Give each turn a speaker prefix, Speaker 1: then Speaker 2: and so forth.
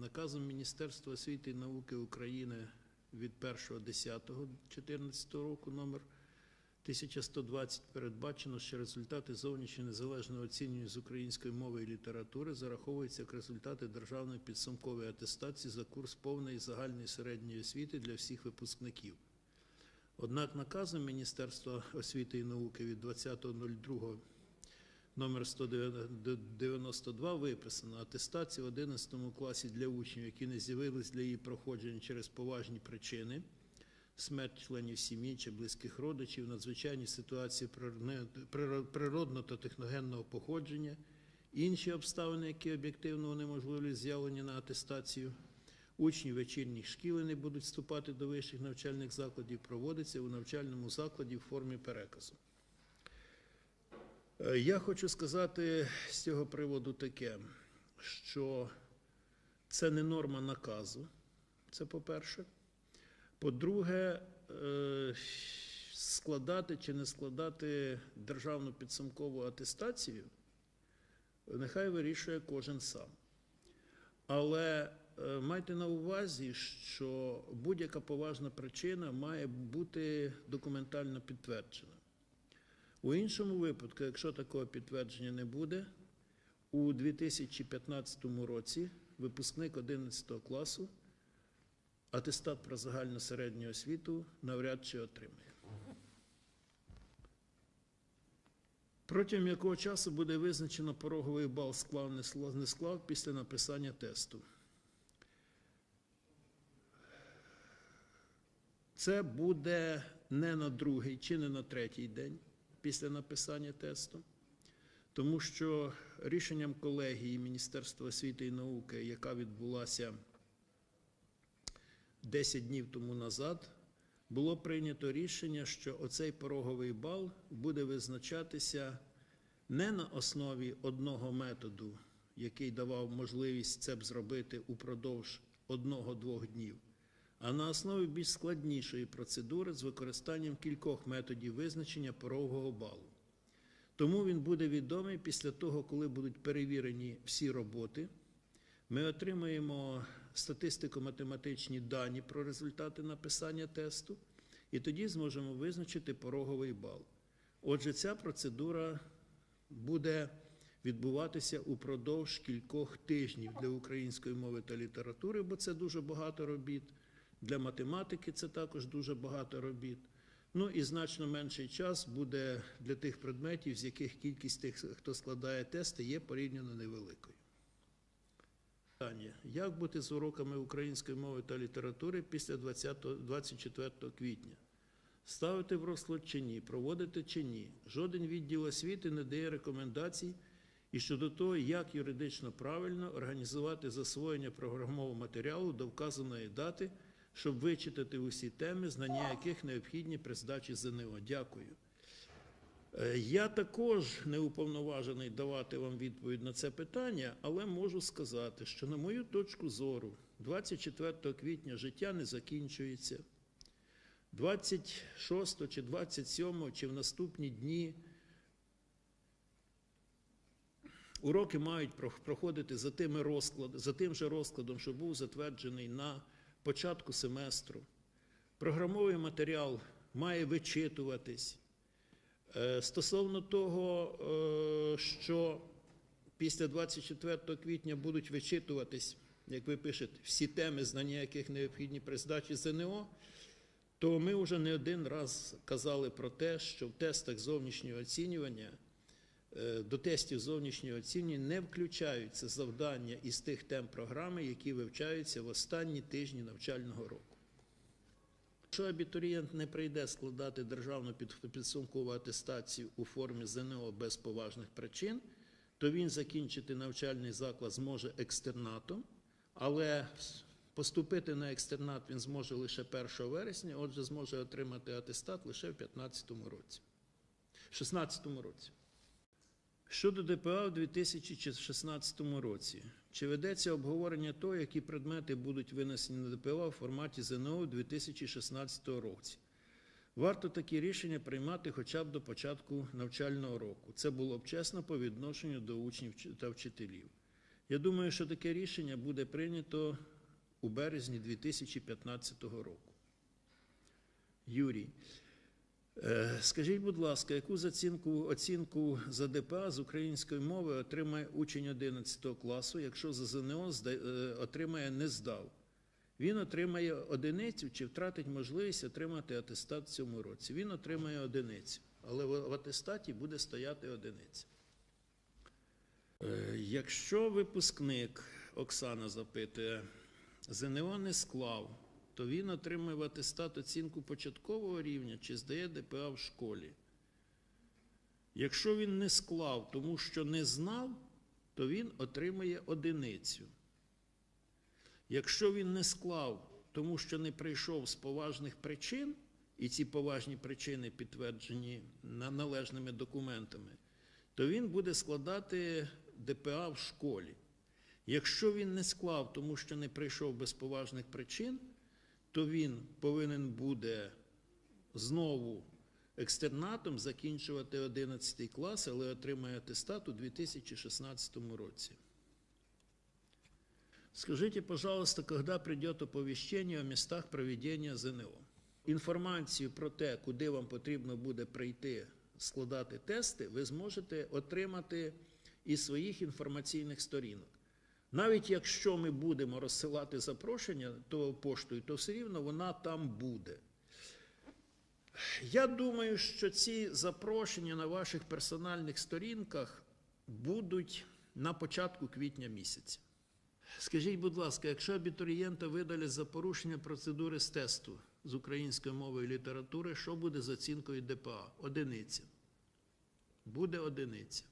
Speaker 1: наказом Міністерства освіти і науки України від 1.10.2014 року номер 1120 передбачено, що результати зовнішнього незалежного оцінювання з української мови і літератури зараховуються як результати державної підсумкової атестації за курс повної загальної середньої освіти для всіх випускників. Однак наказом Міністерства освіти і науки від 20.02 номер 192 виписано атестація в 11 класі для учнів, які не з'явились для її проходження через поважні причини, смерть членів сім'ї чи близьких родичів, надзвичайні ситуації природне- приро- природно та техногенного походження, інші обставини, які об'єктивно унеможливлюють з'явлення на атестацію. Учні вечірніх шкіл не будуть вступати до вищих навчальних закладів, проводиться у навчальному закладі в формі переказу. Е, Я хочу сказати з цього приводу таке, що це не норма наказу, це по-перше. По-друге, е, складати чи не складати державну підсумкову атестацію, нехай вирішує кожен сам. Але е, майте на увазі, що будь-яка поважна причина має бути документально підтверджена. У іншому випадку, якщо такого підтвердження не буде, у 2015 році випускник 11 класу атестат про загальну середню освіту навряд чи отримає. Протягом якого часу буде визначено пороговий бал склав не склав- після написання тесту. Це буде не на другий чи не на третій день після написання тесту, тому що рішенням колегії Міністерства освіти і науки, яка відбулася 10 днів тому назад, було прийнято рішення, що оцей пороговий бал буде визначатися не на основі одного методу, який давав можливість це б зробити упродовж одного-двох днів, а на основі більш складнішої процедури з використанням кількох методів визначення порогового балу. Тому він буде відомий після того, коли будуть перевірені всі роботи. Ми отримаємо статистико-математичні дані про результати написання тесту, і тоді зможемо визначити пороговий бал. Отже, ця процедура буде відбуватися упродовж кількох тижнів для української мови та літератури, бо це дуже багато робіт. Для математики це також дуже багато робіт. Ну і значно менший час буде для тих предметів, з яких кількість тих, хто складає тести, є порівняно невеликою. Питання. Як бути з уроками української мови та літератури після 20, 24 квітня? Ставити в розклад чи ні, проводити чи ні. Жоден відділ освіти не дає рекомендацій і щодо того, як юридично правильно організувати засвоєння програмового матеріалу до вказаної дати, щоб вичитати усі теми, знання яких необхідні при здачі ЗНО. Дякую. Е, Я також не уповноважений давати вам відповідь на це питання, але можу сказати, що, на мою точку зору, 24 квітня життя не закінчується. 26 чи 27 чи в наступні дні уроки мають проходити за, тими розклад, за тим же розкладом, що був затверджений на початку семестру. Програмовий матеріал має вичитуватись. Е, Стосовно того, е, що після 24 квітня будуть вичитуватись, як ви пишете, всі теми, знання яких необхідні при здачі ЗНО, то ми вже не один раз казали про те, що в тестах зовнішнього оцінювання, до тестів зовнішнього оцінювання не включаються завдання із тих тем програми, які вивчаються в останні тижні навчального року. Якщо абітурієнт не прийде складати державну підсумкову атестацію у формі ЗНО без поважних причин, то він закінчити навчальний заклад зможе екстернатом, але поступити на екстернат він зможе лише 1 вересня, отже, зможе отримати атестат лише в 2015 році. 16 році. Щодо ДПА в 2016 році, чи ведеться обговорення того, які предмети будуть винесені на ДПА в форматі ЗНО у 2016 році? Варто такі рішення приймати хоча б до початку навчального року. Це було б чесно по відношенню до учнів та вчителів. Я думаю, що таке рішення буде прийнято у березні 2015 року. Юрій, скажіть, будь ласка, яку зацінку, оцінку за ДПА з української мови отримає учень 11 класу, якщо за ЗНО е, отримає не здав? Він отримає одиницю чи втратить можливість отримати атестат в цьому році. Він отримає одиницю, але в в атестаті буде стояти одиниця. Е, Якщо випускник, Оксана запитує, ЗНО не склав, то він отримує атестат оцінку початкового рівня чи здає ДПА в школі. Якщо він не склав, тому що не знав, то він отримує одиницю. Якщо він не склав, тому що не прийшов з поважних причин, і ці поважні причини підтверджені належними документами, то він буде складати ДПА в школі. Якщо він не склав, тому що не прийшов без поважних причин, то він повинен буде знову екстернатом закінчувати 11 клас, але отримає атестат у 2016 році. Скажите, пожалуйста, когда придет оповіщення о містах проведення ЗНО? Інформацію про те, куди вам потрібно буде прийти складати тести, ви зможете отримати із своїх інформаційних сторінок. Навіть якщо ми будемо розсилати запрошення то поштою, то все рівно вона там буде. Я думаю, що ці запрошення на ваших персональних сторінках будуть на початку квітня місяця. Скажіть, будь ласка, якщо абітурієнта видалять за порушення процедури з тесту з української мови і літератури, що буде з оцінкою ДПА? Одиниця. Буде одиниця.